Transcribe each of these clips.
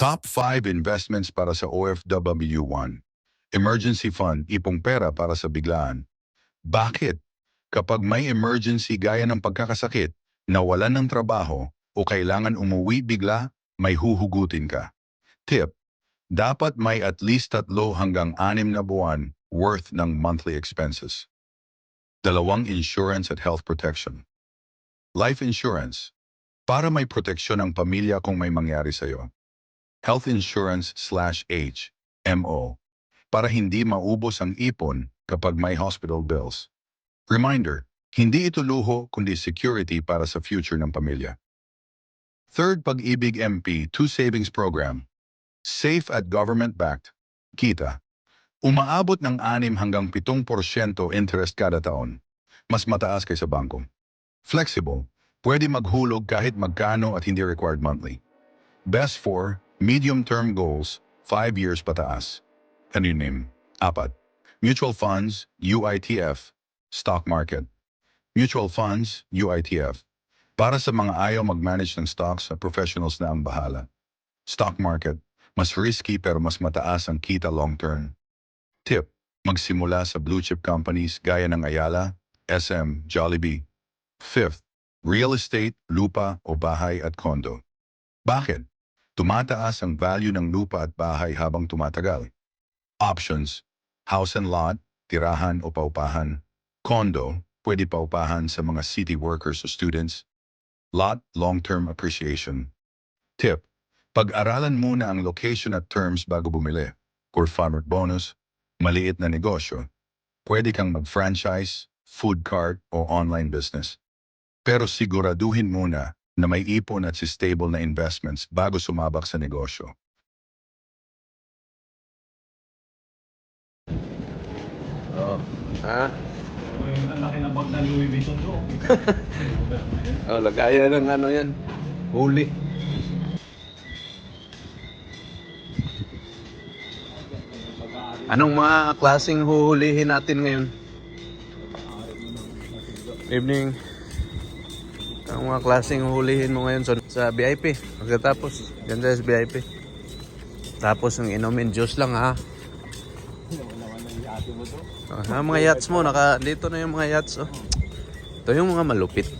Top 5 investments para sa OFW1. Emergency fund, ipong pera para sa biglaan. Bakit? Kapag may emergency gaya ng pagkakasakit, nawalan ng trabaho, o kailangan umuwi bigla, may huhugutin ka. Tip, dapat may at least tatlo hanggang anim na buwan worth ng monthly expenses. Dalawang insurance at health protection. Life insurance, para may proteksyon ang pamilya kung may mangyari sa'yo. Health insurance slash H, MO, para hindi maubos ang ipon kapag may hospital bills. Reminder, hindi ito luho kundi security para sa future ng pamilya. Third Pag-ibig MP 2 Savings Program. Safe at government-backed. Kita. Umaabot ng 6 hanggang 7% interest kada taon. Mas mataas kaysa bangko. Flexible. Pwede maghulog kahit magkano at hindi required monthly. Best for medium-term goals, 5 years pataas. Ano yung name? Apat. Mutual funds, UITF, stock market. Mutual funds, UITF. Para sa mga ayaw mag-manage ng stocks professionals na ang bahala. Stock market, mas risky pero mas mataas ang kita long-term. Tip, magsimula sa blue chip companies gaya ng Ayala, SM, Jollibee. Fifth, real estate, lupa o bahay at kondo. Bakit? Tumataas ang value ng lupa at bahay habang tumatagal. Options, house and lot, tirahan o paupahan. Condo, pwede paupahan sa mga city workers o students. Lot, long-term appreciation. Tip, pag-aralan muna ang location at terms bago bumili. For farmer bonus, maliit na negosyo, pwede kang mag-franchise, food cart o online business. Pero siguraduhin muna na may ipon at stable na investments bago sumabak sa negosyo. Oh. Ha? Ang laki ng bag na Louis Vuitton doon. Oh, lagayan ng ano yan. Huli. Anong mga klaseng huhulihin natin ngayon? Evening. Anong mga klaseng huhulihin mo ngayon sa, sa VIP? Pagkatapos, ganda sa VIP. Tapos yung inumin juice lang ha. Oh, ha, mga yachts mo, naka, dito na yung mga yachts. Oh. Ito yung mga malupit.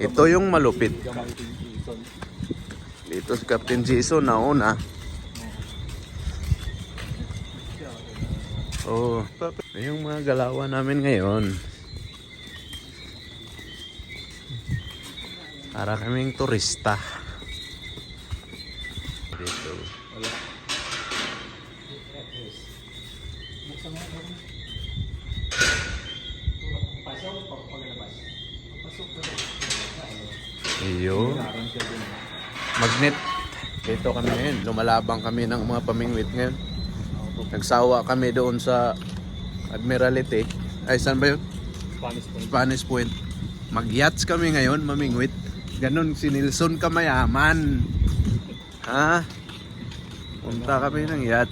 Ito yung malupit. Dito si Captain Jason nauna. Oh, ito yung mga galawan namin ngayon. Para kaming turista. Dito. Iyo. Magnet. Dito kami ngayon. Lumalabang kami ng mga pamingwit ngayon. Nagsawa kami doon sa Admiralty. Ay, saan ba yun? Spanish po. Spanish Point. Mag-yachts kami ngayon, mamingwit. Ganon si Nilson kamayaman. Ha? Punta kami ng yacht.